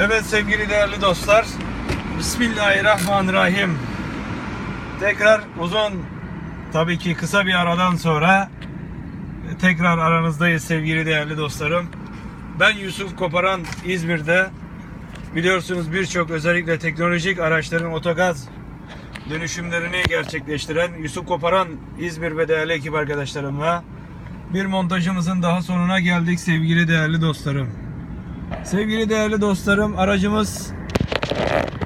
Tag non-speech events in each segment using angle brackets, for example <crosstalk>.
Evet sevgili değerli dostlar. Bismillahirrahmanirrahim. Tekrar uzun tabii ki kısa bir aradan sonra e, tekrar aranızdayız sevgili değerli dostlarım. Ben Yusuf Koparan İzmir'de biliyorsunuz birçok özellikle teknolojik araçların otogaz dönüşümlerini gerçekleştiren Yusuf Koparan İzmir ve değerli ekip arkadaşlarımla bir montajımızın daha sonuna geldik sevgili değerli dostlarım. Sevgili değerli dostlarım aracımız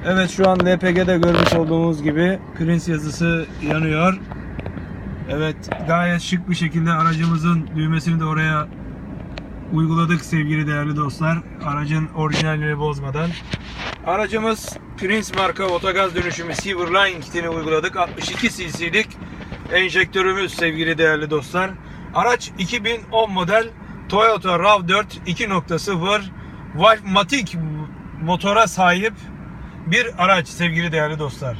Evet şu an LPG'de görmüş olduğumuz gibi Prince yazısı yanıyor. Evet gayet şık bir şekilde aracımızın düğmesini de oraya uyguladık sevgili değerli dostlar. Aracın orijinalini bozmadan. Aracımız Prince marka otogaz dönüşümü Silverline kitini uyguladık. 62 cc'lik enjektörümüz sevgili değerli dostlar. Araç 2010 model Toyota RAV4 2.0 Valvematic motora sahip bir araç sevgili değerli dostlar.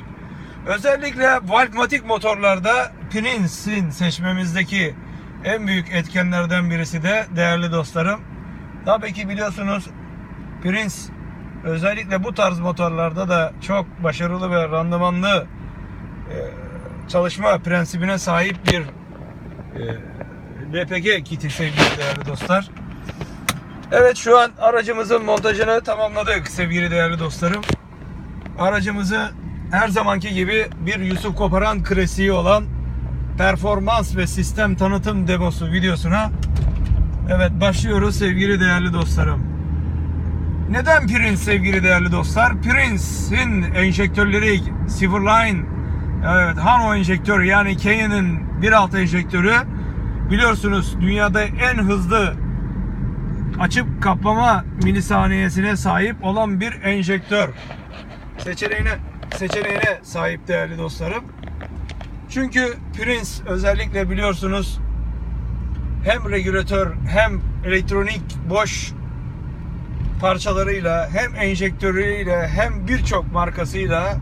Özellikle Valvematic motorlarda Prince'in seçmemizdeki en büyük etkenlerden birisi de değerli dostlarım. Tabii ki biliyorsunuz Prince özellikle bu tarz motorlarda da çok başarılı ve randımanlı e, çalışma prensibine sahip bir e, LPG kiti sevgili değerli dostlar. Evet şu an aracımızın montajını tamamladık sevgili değerli dostlarım. Aracımızı her zamanki gibi bir Yusuf Koparan klasiği olan performans ve sistem tanıtım demosu videosuna evet başlıyoruz sevgili değerli dostlarım. Neden Prince sevgili değerli dostlar? Prince'in enjektörleri Silverline evet Hano enjektörü yani Cayenne'in 1.6 enjektörü biliyorsunuz dünyada en hızlı açıp kapama milisaniyesine sahip olan bir enjektör seçeneğine seçeneğine sahip değerli dostlarım. Çünkü Prince özellikle biliyorsunuz hem regülatör hem elektronik boş parçalarıyla hem enjektörüyle hem birçok markasıyla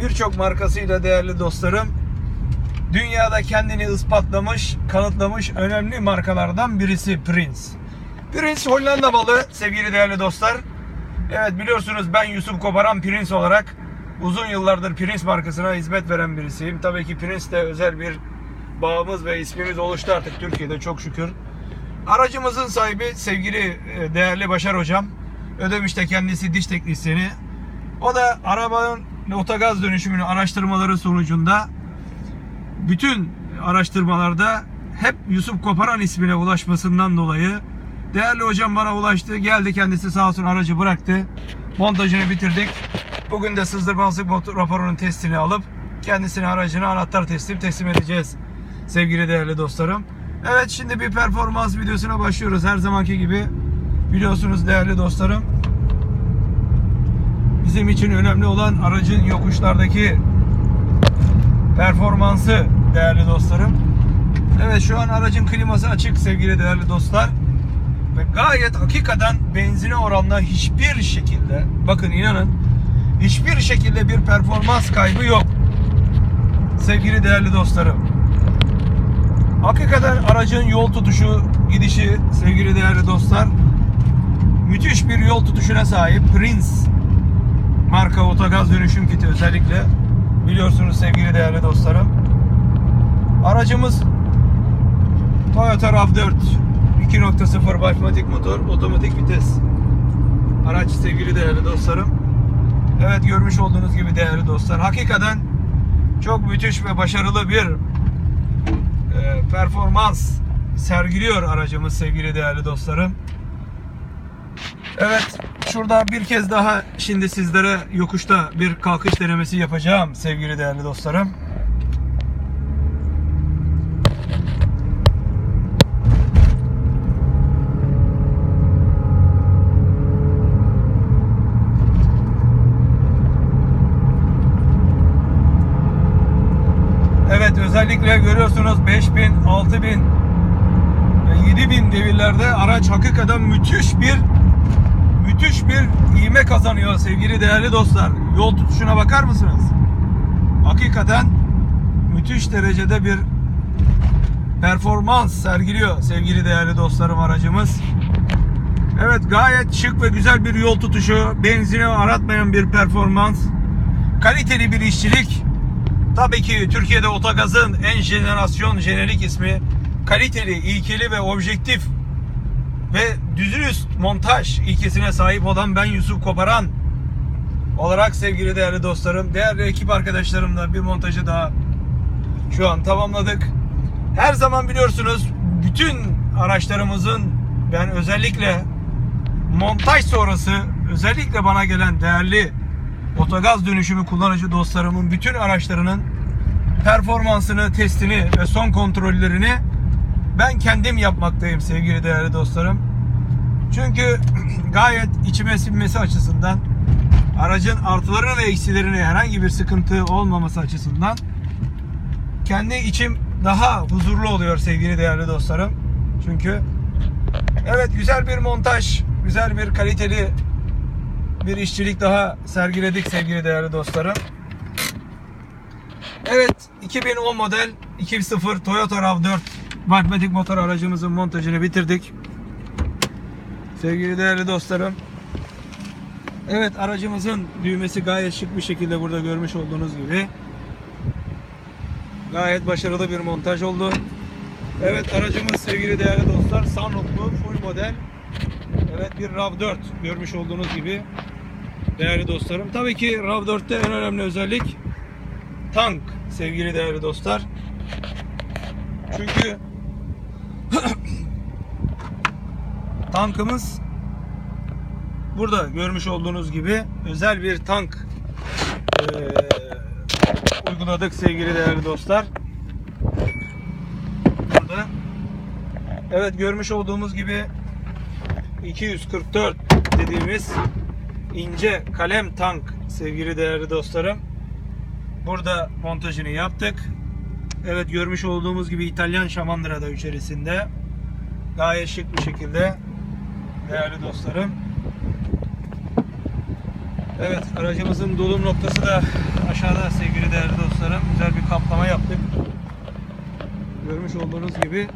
birçok markasıyla değerli dostlarım dünyada kendini ispatlamış, kanıtlamış önemli markalardan birisi Prince. Prince Hollanda malı sevgili değerli dostlar. Evet biliyorsunuz ben Yusuf Koparan Prince olarak uzun yıllardır Prince markasına hizmet veren birisiyim. Tabii ki Prince de özel bir bağımız ve ismimiz oluştu artık Türkiye'de çok şükür. Aracımızın sahibi sevgili e, değerli Başar Hocam. Ödemiş'te kendisi diş teknisyeni. O da arabanın otogaz dönüşümünü araştırmaları sonucunda bütün araştırmalarda hep Yusuf Koparan ismine ulaşmasından dolayı değerli hocam bana ulaştı. Geldi kendisi sağ olsun aracı bıraktı. Montajını bitirdik. Bugün de sızdırmazlık raporunun testini alıp kendisine aracına anahtar teslim teslim edeceğiz. Sevgili değerli dostlarım. Evet şimdi bir performans videosuna başlıyoruz. Her zamanki gibi biliyorsunuz değerli dostlarım. Bizim için önemli olan aracın yokuşlardaki performansı değerli dostlarım. Evet şu an aracın kliması açık sevgili değerli dostlar. Ve gayet hakikaten benzine oranla hiçbir şekilde bakın inanın hiçbir şekilde bir performans kaybı yok. Sevgili değerli dostlarım. Hakikaten aracın yol tutuşu, gidişi sevgili değerli dostlar müthiş bir yol tutuşuna sahip. Prince marka otogaz dönüşüm kiti özellikle biliyorsunuz sevgili değerli dostlarım. Aracımız Toyota RAV4 2.0 Valvematic motor otomatik vites araç sevgili değerli dostlarım. Evet görmüş olduğunuz gibi değerli dostlar. Hakikaten çok müthiş ve başarılı bir e, performans sergiliyor aracımız sevgili değerli dostlarım. Evet şurada bir kez daha şimdi sizlere yokuşta bir kalkış denemesi yapacağım sevgili değerli dostlarım. Evet özellikle görüyorsunuz 5000, 6000 ve 7000 devirlerde araç hakikaten müthiş bir müthiş bir ivme kazanıyor sevgili değerli dostlar. Yol tutuşuna bakar mısınız? Hakikaten müthiş derecede bir performans sergiliyor sevgili değerli dostlarım aracımız. Evet gayet şık ve güzel bir yol tutuşu. Benzini aratmayan bir performans. Kaliteli bir işçilik. Tabii ki Türkiye'de otogazın en jenerasyon jenerik ismi. Kaliteli, ilkeli ve objektif ve düzünüz montaj ilkesine sahip olan ben Yusuf Koparan olarak sevgili değerli dostlarım, değerli ekip arkadaşlarımla bir montajı daha şu an tamamladık. Her zaman biliyorsunuz bütün araçlarımızın ben özellikle montaj sonrası özellikle bana gelen değerli otogaz dönüşümü kullanıcı dostlarımın bütün araçlarının performansını, testini ve son kontrollerini ben kendim yapmaktayım sevgili değerli dostlarım. Çünkü <clears throat> gayet içime sinmesi açısından aracın artılarını ve eksilerini herhangi bir sıkıntı olmaması açısından kendi içim daha huzurlu oluyor sevgili değerli dostlarım. Çünkü evet güzel bir montaj, güzel bir kaliteli bir işçilik daha sergiledik sevgili değerli dostlarım. Evet 2010 model 2.0 Toyota RAV4 matematik motor aracımızın montajını bitirdik. Sevgili değerli dostlarım. Evet aracımızın düğmesi gayet şık bir şekilde burada görmüş olduğunuz gibi. Gayet başarılı bir montaj oldu. Evet aracımız sevgili değerli dostlar sunrooflu full model. Evet bir RAV4 görmüş olduğunuz gibi. Değerli dostlarım. Tabii ki RAV4'te en önemli özellik tank sevgili değerli dostlar. Çünkü <coughs> tankımız burada görmüş olduğunuz gibi özel bir tank eee, uyguladık sevgili değerli dostlar. Burada evet görmüş olduğumuz gibi 244 dediğimiz ince kalem tank sevgili değerli dostlarım. Burada montajını yaptık. Evet görmüş olduğumuz gibi İtalyan şamandıra da içerisinde. Gayet şık bir şekilde değerli dostlarım. Evet aracımızın dolum noktası da aşağıda sevgili değerli dostlarım. Güzel bir kaplama yaptık. Görmüş olduğunuz gibi.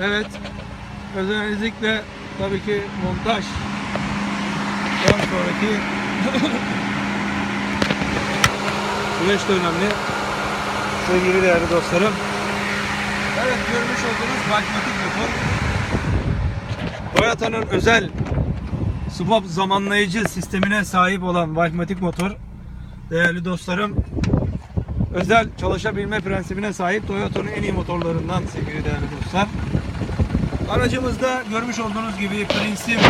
Evet özellikle tabii ki montaj sonraki <laughs> süreç de önemli. Sevgili değerli dostlarım. Evet görmüş olduğunuz magnetik motor. Toyota'nın özel swap zamanlayıcı sistemine sahip olan Valmatik motor. Değerli dostlarım. Özel çalışabilme prensibine sahip Toyota'nın en iyi motorlarından sevgili değerli dostlar. Aracımızda görmüş olduğunuz gibi Prince'in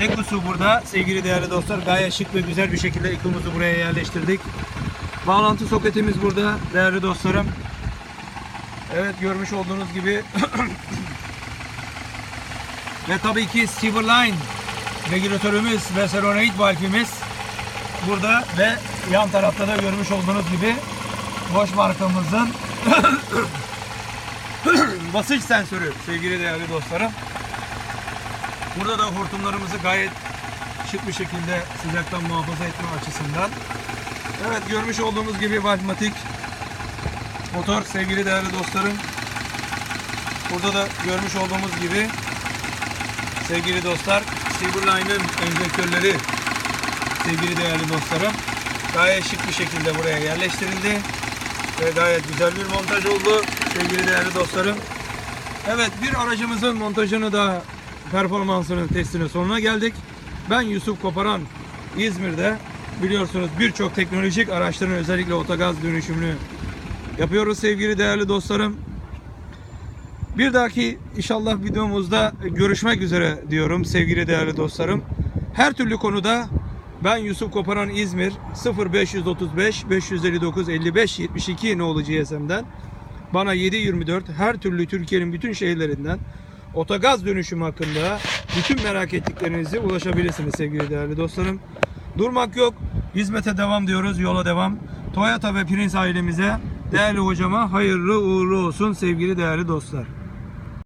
Ekosu burada sevgili değerli dostlar. Gayet şık ve güzel bir şekilde Eko'muzu buraya yerleştirdik. Bağlantı soketimiz burada değerli dostlarım. Evet görmüş olduğunuz gibi <clears throat> ve tabii ki Silverline regülatörümüz ve solenoid valfimiz burada ve yan tarafta da görmüş olduğunuz gibi Bosch markamızın <clears throat> basınç sensörü sevgili değerli dostlarım. Burada da hortumlarımızı gayet şık bir şekilde sıcaktan muhafaza etme açısından. Evet görmüş olduğumuz gibi Valmatik motor sevgili değerli dostlarım. Burada da görmüş olduğumuz gibi sevgili dostlar Silverline'ın enjektörleri sevgili değerli dostlarım gayet şık bir şekilde buraya yerleştirildi ve gayet güzel bir montaj oldu sevgili değerli dostlarım. Evet bir aracımızın montajını da performansının testinin sonuna geldik. Ben Yusuf Koparan İzmir'de biliyorsunuz birçok teknolojik araçların özellikle otogaz dönüşümünü yapıyoruz sevgili değerli dostlarım. Bir dahaki inşallah videomuzda görüşmek üzere diyorum sevgili değerli dostlarım. Her türlü konuda ben Yusuf Koparan İzmir 0535 559 55 72 nolu GSM'den bana 724 her türlü Türkiye'nin bütün şehirlerinden otogaz dönüşümü hakkında bütün merak ettiklerinizi ulaşabilirsiniz sevgili değerli dostlarım. Durmak yok. Hizmete devam diyoruz. Yola devam. Toyota ve Prince ailemize değerli hocama hayırlı uğurlu olsun sevgili değerli dostlar.